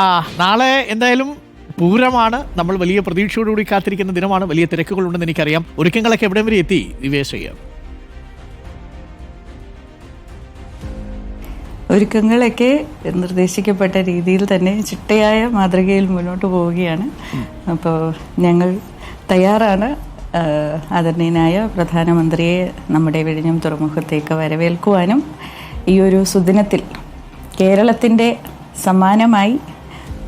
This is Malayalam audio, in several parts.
ആ നാളെ എന്തായാലും പൂരമാണ്. നമ്മൾ വലിയ പ്രതീക്ഷയോടുകൂടി കാത്തിരിക്കുന്ന ദിനമാണ്. വലിയ തിരക്കുകളുണ്ടെന്ന് എനിക്കറിയാം. ഒരുക്കങ്ങളൊക്കെ എവിടെ വരെ എത്തി ദിവേശ് ഒരുക്കങ്ങളൊക്കെ നിർദ്ദേശിക്കപ്പെട്ട രീതിയിൽ തന്നെ ചിട്ടയായ മാതൃകയിൽ മുന്നോട്ട് പോവുകയാണ്. അപ്പോൾ ഞങ്ങൾ തയ്യാറാണ്. ആദരണീയനായ പ്രധാനമന്ത്രിയെ നമ്മുടെ വിഴിഞ്ഞം തുറമുഖത്തേക്ക് വരവേൽക്കുവാനും ഈ ഒരു സുദിനത്തിൽ കേരളത്തിന്റെ സമ്മാനമായി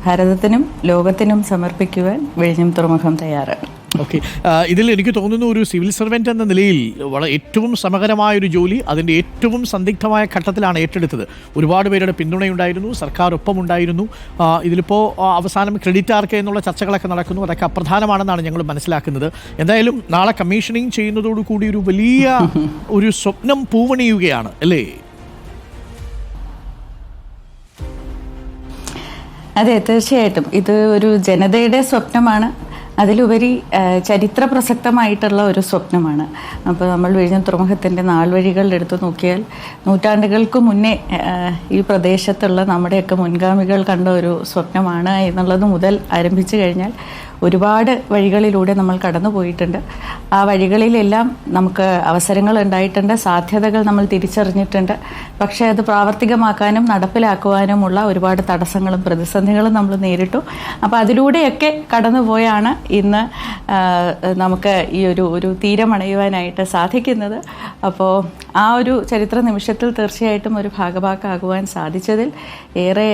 ഭാരതത്തിനും ലോകത്തിനും സമർപ്പിക്കുവാൻ വിഴിഞ്ഞം തുറമുഖം തയ്യാറാണ് ഓക്കെ. ഇതിൽ എനിക്ക് തോന്നുന്നു ഒരു സിവിൽ സർവന്റ് എന്ന നിലയിൽ വളരെ ഏറ്റവും സമഗ്രമായ ഒരു ജോലി അതിന്റെ ഏറ്റവും സന്ദിഗ്ധമായ ഘട്ടത്തിലാണ് ഏറ്റെടുത്തത്. ഒരുപാട് പേരുടെ പിന്തുണയുണ്ടായിരുന്നു സർക്കാർ ഒപ്പമുണ്ടായിരുന്നു ഇതിലിപ്പോൾ അവസാനം ക്രെഡിറ്റ് ആർക്ക് എന്നുള്ള ചർച്ചകളൊക്കെ നടക്കുന്നു. അതൊക്കെ അപ്രധാനമാണെന്നാണ് ഞങ്ങൾ മനസ്സിലാക്കുന്നത്. എന്തായാലും നാളെ കമ്മീഷനിങ് ചെയ്യുന്നതോടുകൂടി ഒരു വലിയ ഒരു സ്വപ്നം പൂവണിയുകയാണ് അല്ലേ? അതെ തീർച്ചയായിട്ടും. ഇത് ഒരു ജനതയുടെ സ്വപ്നമാണ്. അതിലുപരി ചരിത്ര പ്രസക്തമായിട്ടുള്ള ഒരു സ്വപ്നമാണ്. അപ്പോൾ നമ്മൾ വിഴിഞ്ഞ തുറമുഖത്തിന്റെ നാൾവഴികൾ എടുത്തു നോക്കിയാൽ നൂറ്റാണ്ടുകൾക്ക് മുന്നേ ഈ പ്രദേശത്തുള്ള നമ്മുടെയൊക്കെ മുൻഗാമികൾ കണ്ട ഒരു സ്വപ്നമാണ് എന്നുള്ളത് മുതൽ ആരംഭിച്ചു കഴിഞ്ഞാൽ ഒരുപാട് വഴികളിലൂടെ നമ്മൾ കടന്നു പോയിട്ടുണ്ട്. ആ വഴികളിലെല്ലാം നമുക്ക് അവസരങ്ങൾ ഉണ്ടായിട്ടുണ്ട്. സാധ്യതകൾ നമ്മൾ തിരിച്ചറിഞ്ഞിട്ടുണ്ട്. പക്ഷേ അത് പ്രാവർത്തികമാക്കാനും നടപ്പിലാക്കുവാനുമുള്ള ഒരുപാട് തടസ്സങ്ങളും പ്രതിസന്ധികളും നമ്മൾ നേരിട്ടു. അപ്പോൾ അതിലൂടെയൊക്കെ കടന്നുപോയാണ് ഇന്ന് നമുക്ക് ഈ ഒരു ഒരു തീരമണയുവാനായിട്ട് സാധിക്കുന്നത്. അപ്പോൾ ആ ഒരു ചരിത്ര നിമിഷത്തിൽ തീർച്ചയായിട്ടും ഒരു ഭാഗഭാക്കാകുവാൻ സാധിച്ചതിൽ ഏറെ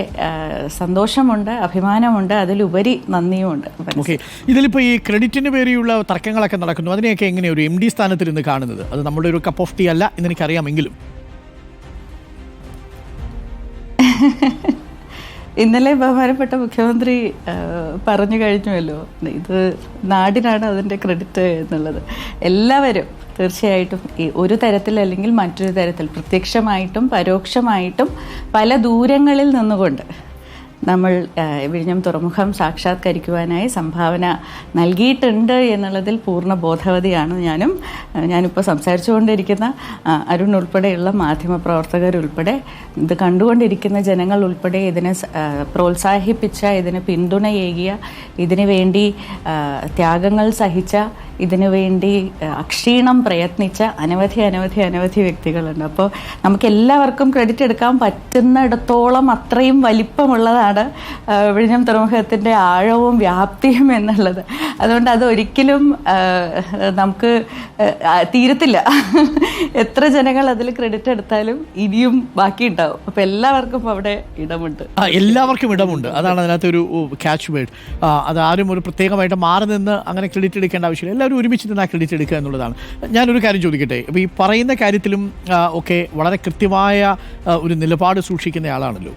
സന്തോഷമുണ്ട് അഭിമാനമുണ്ട് അതിലുപരി നന്ദിയുമുണ്ട്. ഇതിലിപ്പോൾ ഈ ക്രെഡിറ്റിന് പേരെയുള്ള തർക്കങ്ങളൊക്കെ നടക്കുന്നു. അതിനെയൊക്കെ എങ്ങനെ ഒരു എം ഡി സ്ഥാനത്തിൽ നിന്ന് കാണുന്നത്? അത് നമ്മുടെ ഒരു കപ്പ് ഓഫ് ടീ അല്ല എന്ന് എനിക്കറിയാമെങ്കിലും. ഇന്നലെ ബഹുമാനപ്പെട്ട മുഖ്യമന്ത്രി പറഞ്ഞു കഴിഞ്ഞുവല്ലോ. ഇത് നാടിനാണ് അതിന്റെ ക്രെഡിറ്റ് എന്നുള്ളത്. എല്ലാവരും തീർച്ചയായിട്ടും ഒരു തരത്തിൽ അല്ലെങ്കിൽ മറ്റൊരു തരത്തിൽ പ്രത്യക്ഷമായിട്ടും പരോക്ഷമായിട്ടും പല ദൂരങ്ങളിൽ നിന്നുകൊണ്ട് നമ്മൾ വിഴിഞ്ഞം തുറമുഖം സാക്ഷാത്കരിക്കുവാനായി സംഭാവന നൽകിയിട്ടുണ്ട് എന്നുള്ളതിൽ പൂർണ ബോധവതിയാണ് ഞാനും. ഞാനിപ്പോൾ സംസാരിച്ചുകൊണ്ടിരിക്കുന്ന അരുൺ ഉൾപ്പെടെയുള്ള മാധ്യമപ്രവർത്തകരുൾപ്പെടെ ഇത് കണ്ടുകൊണ്ടിരിക്കുന്ന ജനങ്ങൾ ഉൾപ്പെടെ ഇതിനെ പ്രോത്സാഹിപ്പിച്ച ഇതിന് പിന്തുണയേകിയ ഇതിനു വേണ്ടി ത്യാഗങ്ങൾ സഹിച്ച ഇതിനു വേണ്ടി അക്ഷീണം പ്രയത്നിച്ച അനവധി അനവധി അനവധി വ്യക്തികളുണ്ട്. അപ്പോൾ നമുക്ക് എല്ലാവർക്കും ക്രെഡിറ്റ് എടുക്കാൻ പറ്റുന്നിടത്തോളം അത്രയും വലിപ്പമുള്ളതാണ് ആ, വിഴിഞ്ഞം തുറമുഖത്തിന്റെ ആഴവും വ്യാപ്തിയും എന്നുള്ളത്. അതുകൊണ്ട് അത് ഒരിക്കലും നമുക്ക് തീരത്തില്ല. എത്ര ജനങ്ങൾ അതിൽ ക്രെഡിറ്റ് എടുത്താലും ഇനിയും ബാക്കിയുണ്ടാവും. അപ്പോൾ എല്ലാവർക്കും അവിടെ ഇടമുണ്ട്. എല്ലാവർക്കും ഇടമുണ്ട്. അതാണ് അതിനകത്ത് ഒരു ക്യാച്ച് വേർഡ് അത് ആരും ഒരു പ്രത്യേകമായിട്ട് മാറി നിന്ന് അങ്ങനെ ക്രെഡിറ്റ് എടുക്കേണ്ട ആവശ്യമില്ല. എല്ലാവരും ഒരുമിച്ച് നിന്ന് ആ ക്രെഡിറ്റ് എടുക്കുക എന്നുള്ളതാണ്. ഞാനൊരു കാര്യം ചോദിക്കട്ടെ. അപ്പോൾ ഈ പറയുന്ന കാര്യത്തിലും ഒക്കെ വളരെ കൃത്യമായ ഒരു നിലപാട് സൂക്ഷിക്കുന്ന ആളാണല്ലോ.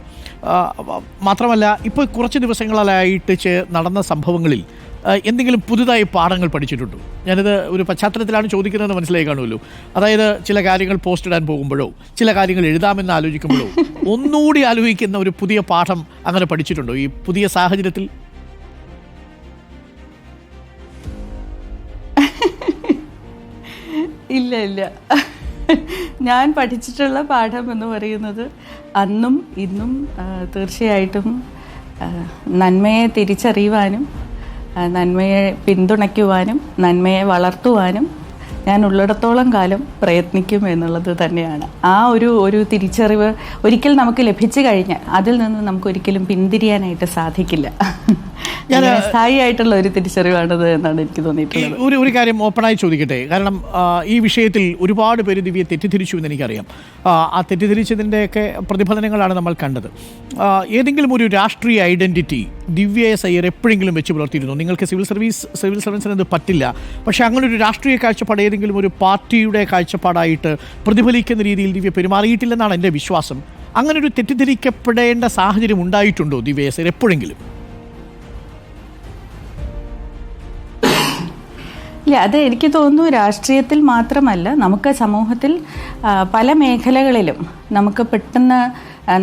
മാത്രമല്ല ഇപ്പോൾ കുറച്ച് ദിവസങ്ങളായിട്ട് നടന്ന സംഭവങ്ങളിൽ എന്തെങ്കിലും പുതുതായി പാഠങ്ങൾ പഠിച്ചിട്ടുണ്ടോ? ഞാനിത് ഒരു പശ്ചാത്തലത്തിലാണ് ചോദിക്കുന്നതെന്ന് മനസ്സിലായി കാണുമല്ലോ. അതായത് ചില കാര്യങ്ങൾ പോസ്റ്റ് ഇടാൻ പോകുമ്പോഴോ ചില കാര്യങ്ങൾ എഴുതാമെന്ന് ആലോചിക്കുമ്പോഴോ ഒന്നുകൂടി ആലോചിക്കുന്ന ഒരു പുതിയ പാഠം അങ്ങനെ പഠിച്ചിട്ടുണ്ടോ ഈ പുതിയ സാഹചര്യത്തിൽ? ഇല്ല ഇല്ല. ഞാൻ പഠിച്ചിട്ടുള്ള പാഠം എന്ന് പറയുന്നത് അന്നും ഇന്നും തീർച്ചയായിട്ടും നന്മയെ തിരിച്ചറിയുവാനും നന്മയെ പിന്തുണയ്ക്കുവാനും നന്മയെ വളർത്തുവാനും ഞാൻ ഉള്ളിടത്തോളം കാലം പ്രയത്നിക്കും എന്നുള്ളത് തന്നെയാണ്. ആ ഒരു ഒരു തിരിച്ചറിവ് ഒരിക്കൽ നമുക്ക് ലഭിച്ചു കഴിഞ്ഞാൽ അതിൽ നിന്ന് നമുക്ക് ഒരിക്കലും പിന്തിരിയാനായിട്ട് സാധിക്കില്ല. അങ്ങനെ സ്ഥായിയായിട്ടുള്ള ഒരു തിരിച്ചറിവാണത് എന്നാണ് എനിക്ക് തോന്നിയിട്ടുള്ളത്. ഒരു ഒരു കാര്യം ഓപ്പണായി ചോദിക്കട്ടെ? കാരണം ഈ വിഷയത്തിൽ ഒരുപാട് പേര് ദിവ്യ തെറ്റിദ്ധരിച്ചു എന്ന് എനിക്കറിയാം. ആ, ആ തെറ്റിദ്ധരിച്ചതിന്റെയൊക്കെ പ്രതിഫലനങ്ങളാണ് നമ്മൾ കണ്ടത്. ഏതെങ്കിലും ഒരു രാഷ്ട്രീയ ഐഡന്റിറ്റി ദിവ്യ എസ് അയ്യർ എപ്പോഴെങ്കിലും വെച്ച് പുലർത്തിയിരുന്നു? നിങ്ങൾക്ക് സിവിൽ സർവീസ് സിവിൽ സർവീസിന് അത് പറ്റില്ല. പക്ഷേ അങ്ങനെ ഒരു രാഷ്ട്രീയ കാഴ്ചപ്പാട് ഏതെങ്കിലും ഒരു പാർട്ടിയുടെ കാഴ്ചപ്പാടായിട്ട് പ്രതിഫലിക്കുന്ന രീതിയിൽ ദിവ്യ പെരുമാറിയിട്ടില്ലെന്നാണ് എന്റെ വിശ്വാസം. അങ്ങനെ ഒരു തെറ്റിദ്ധരിക്കപ്പെടേണ്ട സാഹചര്യം ഉണ്ടായിട്ടുണ്ടോ ദിവ്യ എസ് അയ്യർ എപ്പോഴെങ്കിലും? ഇല്ല അത് എനിക്ക് തോന്നുന്നു രാഷ്ട്രീയത്തിൽ മാത്രമല്ല നമുക്ക് സമൂഹത്തിൽ പല മേഖലകളിലും നമുക്ക് പെട്ടെന്ന്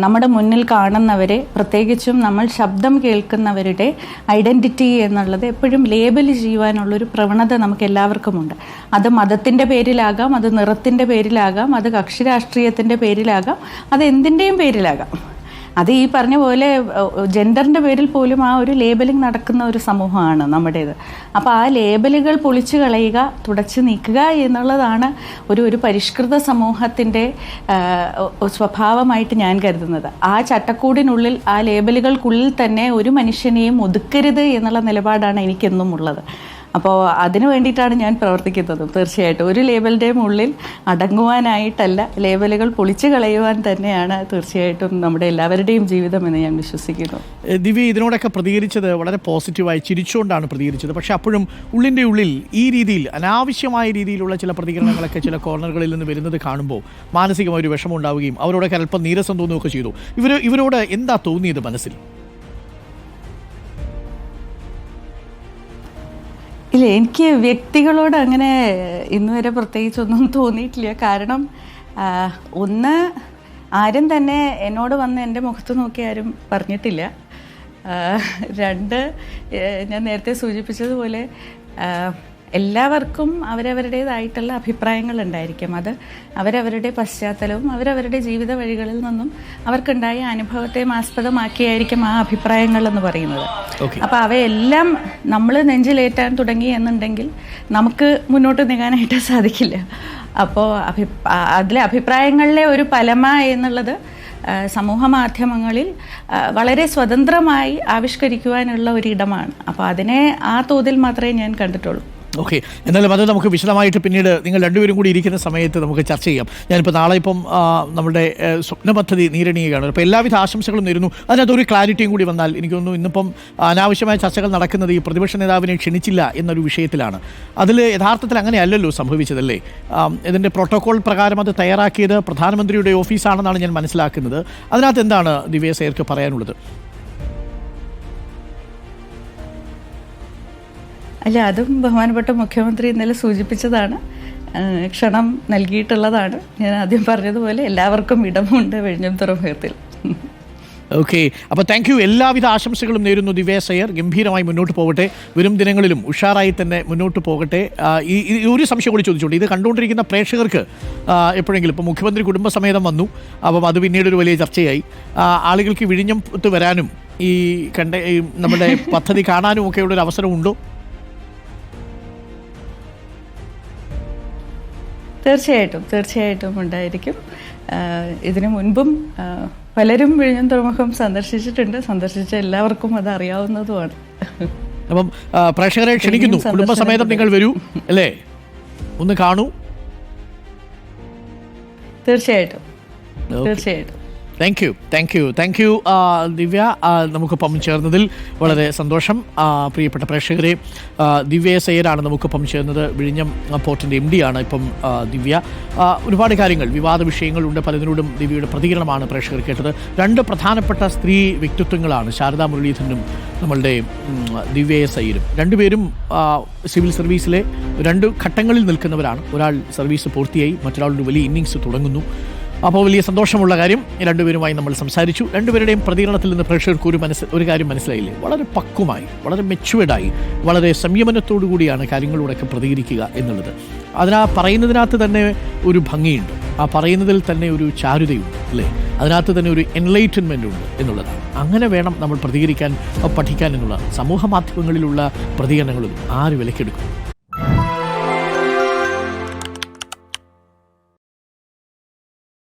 നമ്മുടെ മുന്നിൽ കാണുന്നവരെ പ്രത്യേകിച്ചും നമ്മൾ ശബ്ദം കേൾക്കുന്നവരുടെ ഐഡന്റിറ്റി എന്നുള്ളത് എപ്പോഴും ലേബൽ ചെയ്യുവാനുള്ളൊരു പ്രവണത നമുക്ക് എല്ലാവർക്കുമുണ്ട് അത് മതത്തിന്റെ പേരിലാകാം അത് നിറത്തിന്റെ പേരിലാകാം അത് കക്ഷി രാഷ്ട്രീയത്തിന്റെ പേരിലാകാം അത് എന്തിന്റെയും പേരിലാകാം. അത് ഈ പറഞ്ഞ പോലെ ജെൻഡറിന്റെ പേരിൽ പോലും ആ ഒരു ലേബലിംഗ് നടക്കുന്ന ഒരു സമൂഹമാണ് നമ്മുടേത്. അപ്പോൾ ആ ലേബലുകൾ പൊളിച്ചു കളയുക തുടച്ചു നീക്കുക എന്നുള്ളതാണ് ഒരു ഒരു പരിഷ്കൃത സമൂഹത്തിന്റെ സ്വഭാവമായിട്ട് ഞാൻ കരുതുന്നത്. ആ ചട്ടക്കൂടിനുള്ളിൽ ആ ലേബലുകൾക്കുള്ളിൽ തന്നെ ഒരു മനുഷ്യനെയും ഒതുക്കരുത് എന്നുള്ള നിലപാടാണ് എനിക്കെന്നും ഉള്ളത് അപ്പോൾ അതിനു വേണ്ടിയിട്ടാണ് ഞാൻ പ്രവർത്തിക്കുന്നത്. തീർച്ചയായിട്ടും ഒരു ലേബലിന്റെയും ഉള്ളിൽ അടങ്ങുവാനായിട്ടല്ല ലേബലുകൾ പൊളിച്ചു കളയുവാൻ തന്നെയാണ് തീർച്ചയായിട്ടും നമ്മുടെ എല്ലാവരുടെയും ജീവിതം എന്ന് ഞാൻ വിശ്വസിക്കുന്നു. ദിവ്യ ഇതിനോടൊക്കെ പ്രതികരിച്ചത് വളരെ പോസിറ്റീവായി ചിരിച്ചുകൊണ്ടാണ് പ്രതികരിച്ചത്. പക്ഷേ അപ്പോഴും ഉള്ളിന്റെ ഉള്ളിൽ ഈ രീതിയിൽ അനാവശ്യമായ രീതിയിലുള്ള ചില പ്രതികരണങ്ങളൊക്കെ ചില കോർണറുകളിൽ നിന്ന് വരുന്നത് കാണുമ്പോൾ മാനസികമായ ഒരു വിഷമം ഉണ്ടാവുകയും അവരോടൊക്കെ അല്പം നീരസം തോന്നുകയൊക്കെ ചെയ്തു. ഇവർ ഇവരോട് എന്താ തോന്നിയത് മനസ്സിൽ? ഇല്ല എനിക്ക് വ്യക്തികളോട് അങ്ങനെ ഇന്ന് വരെ പ്രത്യേകിച്ചൊന്നും തോന്നിയിട്ടില്ല. കാരണം ഒന്ന് ആരും തന്നെ എന്നോട് വന്ന് എന്റെ മുഖത്ത് നോക്കി ആരും പറഞ്ഞിട്ടില്ല. രണ്ട് ഞാൻ നേരത്തെ സൂചിപ്പിച്ചതുപോലെ എല്ലാവർക്കും അവരവരുടേതായിട്ടുള്ള അഭിപ്രായങ്ങൾ ഉണ്ടായിരിക്കും അത് അവരവരുടെ പശ്ചാത്തലവും അവരവരുടെ ജീവിത വഴികളിൽ നിന്നും അവർക്കുണ്ടായ അനുഭവത്തെ ആസ്പദമാക്കിയായിരിക്കും ആ അഭിപ്രായങ്ങൾ എന്ന് പറയുന്നത്. അപ്പോൾ അവയെല്ലാം നമ്മൾ നെഞ്ചിലേറ്റാൻ തുടങ്ങി എന്നുണ്ടെങ്കിൽ നമുക്ക് മുന്നോട്ട് നീങ്ങാനായിട്ട് സാധിക്കില്ല. അപ്പോൾ അഭി അതിലെ അഭിപ്രായങ്ങളിലെ ഒരു പലമ എന്നുള്ളത് സമൂഹ മാധ്യമങ്ങളിൽ വളരെ സ്വതന്ത്രമായി ആവിഷ്കരിക്കുവാനുള്ള ഒരിടമാണ് അപ്പോൾ അതിനെ ആ തോതിൽ മാത്രമേ ഞാൻ കണ്ടിട്ടുള്ളൂ. ഓക്കെ എന്നാലും അത് നമുക്ക് വിശദമായിട്ട് പിന്നീട് നിങ്ങൾ രണ്ടുപേരും കൂടി ഇരിക്കുന്ന സമയത്ത് നമുക്ക് ചർച്ച ചെയ്യാം. ഞാനിപ്പോൾ നാളെ ഇപ്പം നമ്മുടെ സ്വപ്ന പദ്ധതി നീരണീയുകയാണ്. അപ്പോൾ എല്ലാവിധ ആശംസകളും നേരുന്നു. അതിനകത്ത് ഒരു ക്ലാരിറ്റിയും കൂടി വന്നാൽ എനിക്ക് തോന്നുന്നു ഇന്നിപ്പം അനാവശ്യമായ ചർച്ചകൾ നടക്കുന്നത് ഈ പ്രതിപക്ഷ നേതാവിനെ ക്ഷണിച്ചില്ല എന്നൊരു വിഷയത്തിലാണ്. അതിൽ യഥാർത്ഥത്തിൽ അങ്ങനെയല്ലല്ലോ സംഭവിച്ചതല്ലേ? ഇതിന്റെ പ്രോട്ടോകോൾ പ്രകാരം അത് തയ്യാറാക്കിയത് പ്രധാനമന്ത്രിയുടെ ഓഫീസാണെന്നാണ് ഞാൻ മനസ്സിലാക്കുന്നത്. അതിനകത്ത് എന്താണ് ദിവ്യ സേർക്ക് പറയാനുള്ളത്? അല്ല അതും ബഹുമാനപ്പെട്ട മുഖ്യമന്ത്രി ഇന്നലെ സൂചിപ്പിച്ചതാണ്. ക്ഷണം നൽകിയിട്ടുള്ളതാണ്. ഞാൻ ആദ്യം പറഞ്ഞതുപോലെ എല്ലാവർക്കും ഇടമുണ്ട് വെഴിഞ്ഞം തുറമുഖത്തിൽ ഓക്കെ അപ്പോൾ താങ്ക് യു എല്ലാവിധ ആശംസകളും നേരുന്നു ദിവ്യ സയ്യർ ഗംഭീരമായി മുന്നോട്ട് പോകട്ടെ. വരും ദിനങ്ങളിലും ഉഷാറായി തന്നെ മുന്നോട്ട് പോകട്ടെ. ഈ ഒരു സംശയം കൂടി ചോദിച്ചോട്ടെ. ഇത് കണ്ടുകൊണ്ടിരിക്കുന്ന പ്രേക്ഷകർക്ക് എപ്പോഴെങ്കിലും ഇപ്പോൾ മുഖ്യമന്ത്രി കുടുംബസമേതം വന്നു. അപ്പം അത് പിന്നീട് ഒരു വലിയ ചർച്ചയായി. ആളുകൾക്ക് വിഴിഞ്ഞം വരാനും ഈ കണ്ട നമ്മുടെ പദ്ധതി കാണാനും ഒക്കെയുള്ള ഒരു തീർച്ചയായിട്ടും തീർച്ചയായിട്ടും ഉണ്ടായിരിക്കും. ഇതിനു മുൻപും പലരും വിഴിഞ്ഞം തുറമുഖം സന്ദർശിച്ചിട്ടുണ്ട്. സന്ദർശിച്ച എല്ലാവർക്കും അത് അറിയാവുന്നതുമാണ്. അപ്പം പ്രേക്ഷകരെ ക്ഷണിക്കുന്നു. കുടുംബസമേതം നിങ്ങൾ വരൂ അല്ലേ? ഒന്ന് കാണൂ. തീർച്ചയായിട്ടും. തീർച്ചയായിട്ടും. Thank you thank you thank you Divya. നമുക്കൊപ്പം ചേർന്നതിൽ വളരെ സന്തോഷം. പ്രിയപ്പെട്ട പ്രേക്ഷകരെ ദിവ്യ സയ്യരാണ് നമുക്കൊപ്പം ചേർന്നത് വിഴിഞ്ഞം പോർട്ടിന്റെ എം ഡി ആണ് ഇപ്പം ദിവ്യ. ഒരുപാട് കാര്യങ്ങൾ വിവാദ വിഷയങ്ങളുണ്ട്. പലതിനോടും ദിവ്യയുടെ പ്രതികരണമാണ് പ്രേക്ഷകർ കേട്ടത്. രണ്ട് പ്രധാനപ്പെട്ട സ്ത്രീ വ്യക്തിത്വങ്ങളാണ് ശാരദാ മുരളീധരനും നമ്മളുടെ ദിവ്യ സയ്യരും രണ്ടുപേരും സിവിൽ സർവീസിലെ രണ്ട് ഘട്ടങ്ങളിൽ നിൽക്കുന്നവരാണ്. ഒരാൾ സർവീസ് പൂർത്തിയായി മറ്റൊരാളുടെ വലിയ ഇന്നിങ്സ് തുടങ്ങുന്നു. അപ്പോൾ വലിയ സന്തോഷമുള്ള കാര്യം രണ്ടുപേരുമായി നമ്മൾ സംസാരിച്ചു. രണ്ടുപേരുടെയും പ്രതികരണത്തിൽ നിന്ന് പ്രേക്ഷകർക്ക് ഒരു മനസ്സ് ഒരു കാര്യം മനസ്സിലായില്ലേ? വളരെ പക്വമായി വളരെ മെച്ചുവേർഡായി വളരെ സംയമനത്തോടു കൂടിയാണ് കാര്യങ്ങളോടൊക്കെ പ്രതികരിക്കുക എന്നുള്ളത്. അതിനാ പറയുന്നതിനകത്ത് തന്നെ ഒരു ഭംഗിയുണ്ട്. ആ പറയുന്നതിൽ തന്നെ ഒരു ചാരുതയുണ്ട് അല്ലേ? അതിനകത്ത് തന്നെ ഒരു എൻലൈറ്റൻമെന്റ് ഉണ്ട് എന്നുള്ളതാണ്. അങ്ങനെ വേണം നമ്മൾ പ്രതികരിക്കാൻ പഠിക്കാൻ എന്നുള്ളതാണ് സമൂഹ മാധ്യമങ്ങളിലുള്ള പ്രതികരണങ്ങളും ആര് വിലക്കെടുക്കും?